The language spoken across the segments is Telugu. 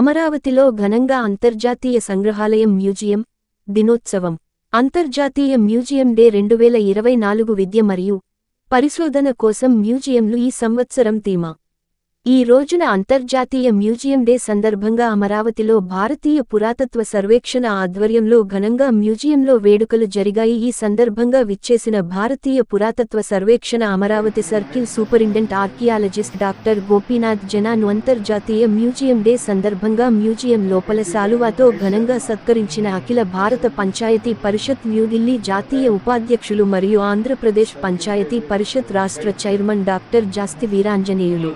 అమరావతిలో ఘనంగా అంతర్జాతీయ సంగ్రహాలయం మ్యూజియం దినోత్సవం అంతర్జాతీయ మ్యూజియం డే రెండు వేల ఇరవై నాలుగు విద్య మరియు పరిశోధన కోసం మ్యూజియంలు ఈ సంవత్సరం థీమా. ఈ రోజున అంతర్జాతీయ మ్యూజియం డే సందర్భంగా అమరావతిలో భారతీయ పురాతత్వ సర్వేక్షణ ఆధ్వర్యంలో ఘనంగా మ్యూజియంలో వేడుకలు జరిగాయి. ఈ సందర్భంగా విచ్చేసిన భారతీయ పురాతత్వ సర్వేక్షణ Amaravati circle superintendent archaeologist doctor Gopinath జనాను అంతర్జాతీయ మ్యూజియం డే సందర్భంగా మ్యూజియం లోపల సాలువాతో ఘనంగా సత్కరించిన అఖిల భారత పంచాయతీ పరిషత్ న్యూఢిల్లీ జాతీయ ఉపాధ్యక్షులు మరియు ఆంధ్రప్రదేశ్ పంచాయతీ పరిషత్ రాష్ట్ర చైర్మన్ డాక్టర్ జాస్తి వీరాంజనేయులు.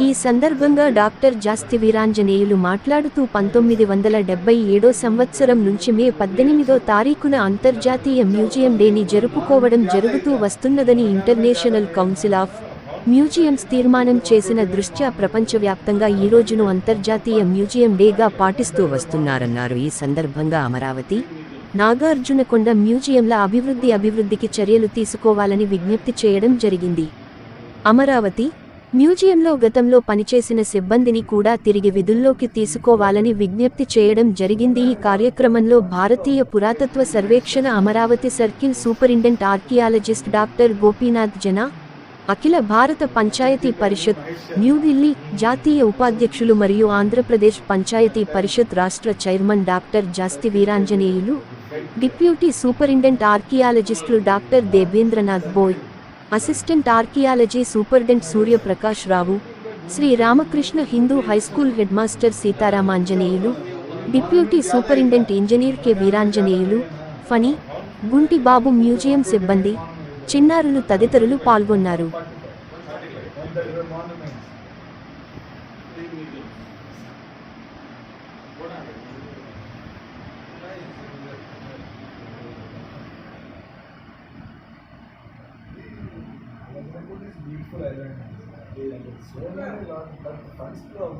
ఈ సందర్భంగా డాక్టర్ జాస్తి వీరాంజనేయులు మాట్లాడుతూ పంతొమ్మిది వందల డెబ్బై ఏడో సంవత్సరం నుంచి మే పద్దెనిమిదో తారీఖున అంతర్జాతీయ మ్యూజియం డేని జరుపుకోవడం జరుగుతూ వస్తున్నదని ఇంటర్నేషనల్ కౌన్సిల్ ఆఫ్ మ్యూజియంస్ తీర్మానం చేసిన దృష్ట్యా ప్రపంచవ్యాప్తంగా ఈ రోజును అంతర్జాతీయ మ్యూజియం డేగా పాటిస్తూ వస్తున్నారన్నారు. ఈ సందర్భంగా అమరావతి నాగార్జునకొండ మ్యూజియంల అభివృద్ధి అభివృద్ధికి చర్యలు తీసుకోవాలని విజ్ఞప్తి చేయడం జరిగింది. అమరావతి మ్యూజియంలో గతంలో పనిచేసిన సిబ్బందిని కూడా తిరిగి విధుల్లోకి తీసుకోవాలని విజ్ఞప్తి చేయడం జరిగింది. ఈ కార్యక్రమంలో భారతీయ పురాతత్వ సర్వేక్షణ Amaravati circle superintendent archaeologist doctor Gopinath Jana అఖిల భారత పంచాయతీ పరిషత్ న్యూఢిల్లీ జాతీయ ఉపాధ్యక్షులు మరియు ఆంధ్రప్రదేశ్ పంచాయతీ పరిషత్ రాష్ట్ర chairman doctor Jasti Veeranjaneyulu deputy superintendent ఆర్కియాలజిస్టులు doctor Devendranath Boy assistant archaeology superintendent Suryaprakash Rao Sri Ramakrishna Hindu high school head master Seetharamanjaneyulu deputy superintendent engineer K Veeranjaneyulu Phani Gunti Babu museum సిబ్బంది చిన్నారులు తదితరులు పాల్గొన్నారు. 你出 franello è la 要